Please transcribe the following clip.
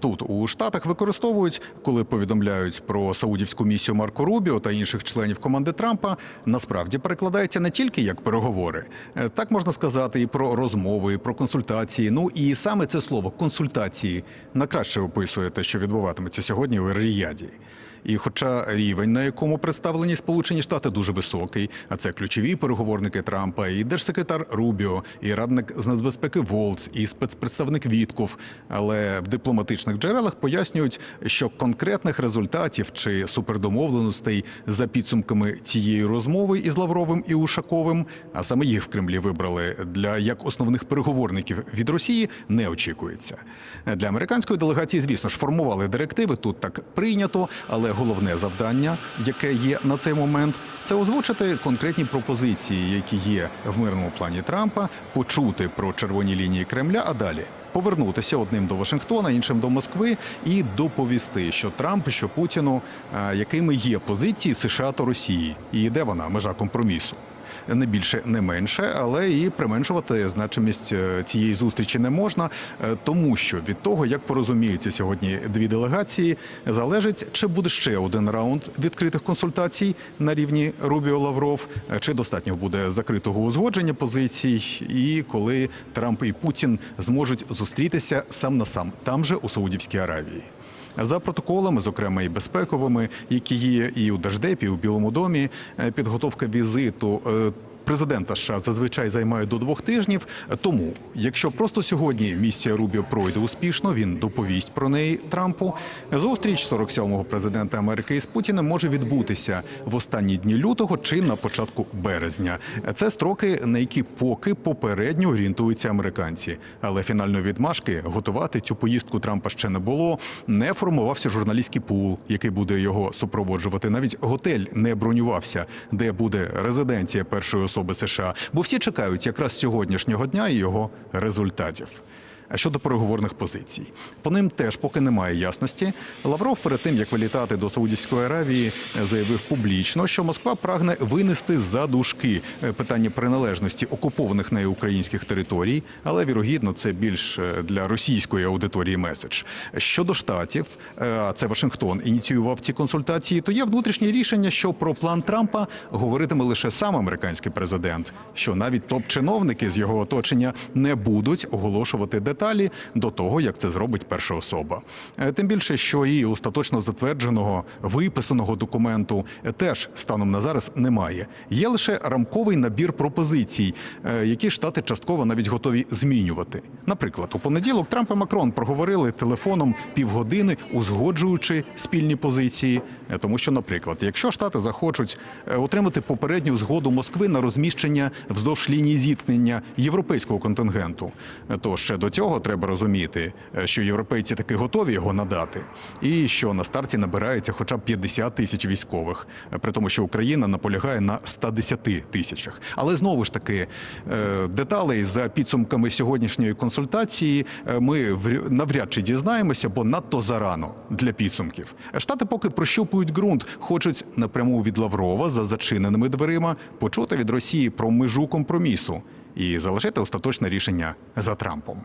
Тут у Штатах використовують, коли повідомляють про саудівську місію Марко Рубіо та інших членів команди Трампа, насправді перекладається не тільки як переговори, Е, так можна сказати і про розмови, і про консультації. Ну і саме це слово консультації на краще описує те, що відбуватиметься сьогодні у Ріяді. І хоча рівень, на якому представлені Сполучені Штати, дуже високий, а це ключові переговорники Трампа, і держсекретар Рубіо, і радник з нацбезпеки Волц, і спецпредставник Вітков, але в дипломатичних джерелах пояснюють, що конкретних результатів чи супердомовленостей за підсумками цієї розмови із Лавровим і Ушаковим, а саме їх в Кремлі вибрали для як основних переговорників від Росії, не очікується. Для американської делегації, звісно ж, формували директиви. Тут так прийнято, але головне завдання, яке є на цей момент, це озвучити конкретні пропозиції, які є в мирному плані Трампа, почути про червоні лінії Кремля, а далі. Повернутися одним до Вашингтона, іншим до Москви і доповісти, що Трамп, що Путіну, якими є позиції США та Росії, і де вона межа компромісу не більше, не менше, але і применшувати значимість е, цієї зустрічі не можна, е, тому що від того, як порозуміються сьогодні дві делегації, залежить, чи буде ще один раунд відкритих консультацій на рівні Рубіо Лавров, е, чи достатньо буде закритого узгодження позицій, і коли Трамп і Путін зможуть зустрітися сам на сам там же у Саудівській Аравії. За протоколами, зокрема і безпековими, які є і у Держдепі, і у Білому домі, е, підготовка візиту. Президента США зазвичай займає до двох тижнів. Тому, якщо просто сьогодні місія Рубіо пройде успішно, він доповість про неї Трампу. Зустріч 47-го президента Америки із Путіним може відбутися в останні дні лютого чи на початку березня. Це строки, на які поки попередньо орієнтуються американці. Але фінальної відмашки готувати цю поїздку Трампа ще не було. Не формувався журналістський пул, який буде його супроводжувати. Навіть готель не бронювався, де буде резиденція першої особи США. Бо всі чекають якраз сьогоднішнього дня і його результатів. Щодо переговорних позицій, по ним теж поки немає ясності. Лавров перед тим як вилітати до Саудівської Аравії, заявив публічно, що Москва прагне винести за дужки е, питання приналежності окупованих нею українських територій, але вірогідно це більш е, для російської аудиторії меседж. Щодо штатів, е, це Вашингтон ініціював ці консультації. То є внутрішнє рішення, що про план Трампа говоритиме лише сам американський президент, що навіть топ-чиновники з його оточення не будуть оголошувати деталі до того, як це зробить перша особа. Е, Тим більше, що і остаточно затвердженого виписаного документу теж станом на зараз немає. Є лише рамковий набір пропозицій, е, які штати частково навіть готові змінювати. Наприклад, у понеділок Трамп і Макрон проговорили телефоном півгодини, узгоджуючи спільні позиції. Е, Тому що, наприклад, якщо штати захочуть отримати попередню згоду Москви на розміщення вздовж лінії зіткнення європейського контингенту, то ще до цього треба розуміти, е, що європейці таки готові його надати, і що на старті набирається хоча б 50 тисяч військових, е, при тому, що Україна наполягає на 110 тисячах. Але знову ж таки, е, деталей за підсумками сьогоднішньої консультації ми навряд чи дізнаємося, бо надто зарано для підсумків. Штати поки прощупують ґрунт, хочуть напряму від Лаврова за зачиненими дверима почути від Росії про межу компромісу і залишити остаточне рішення за Трампом.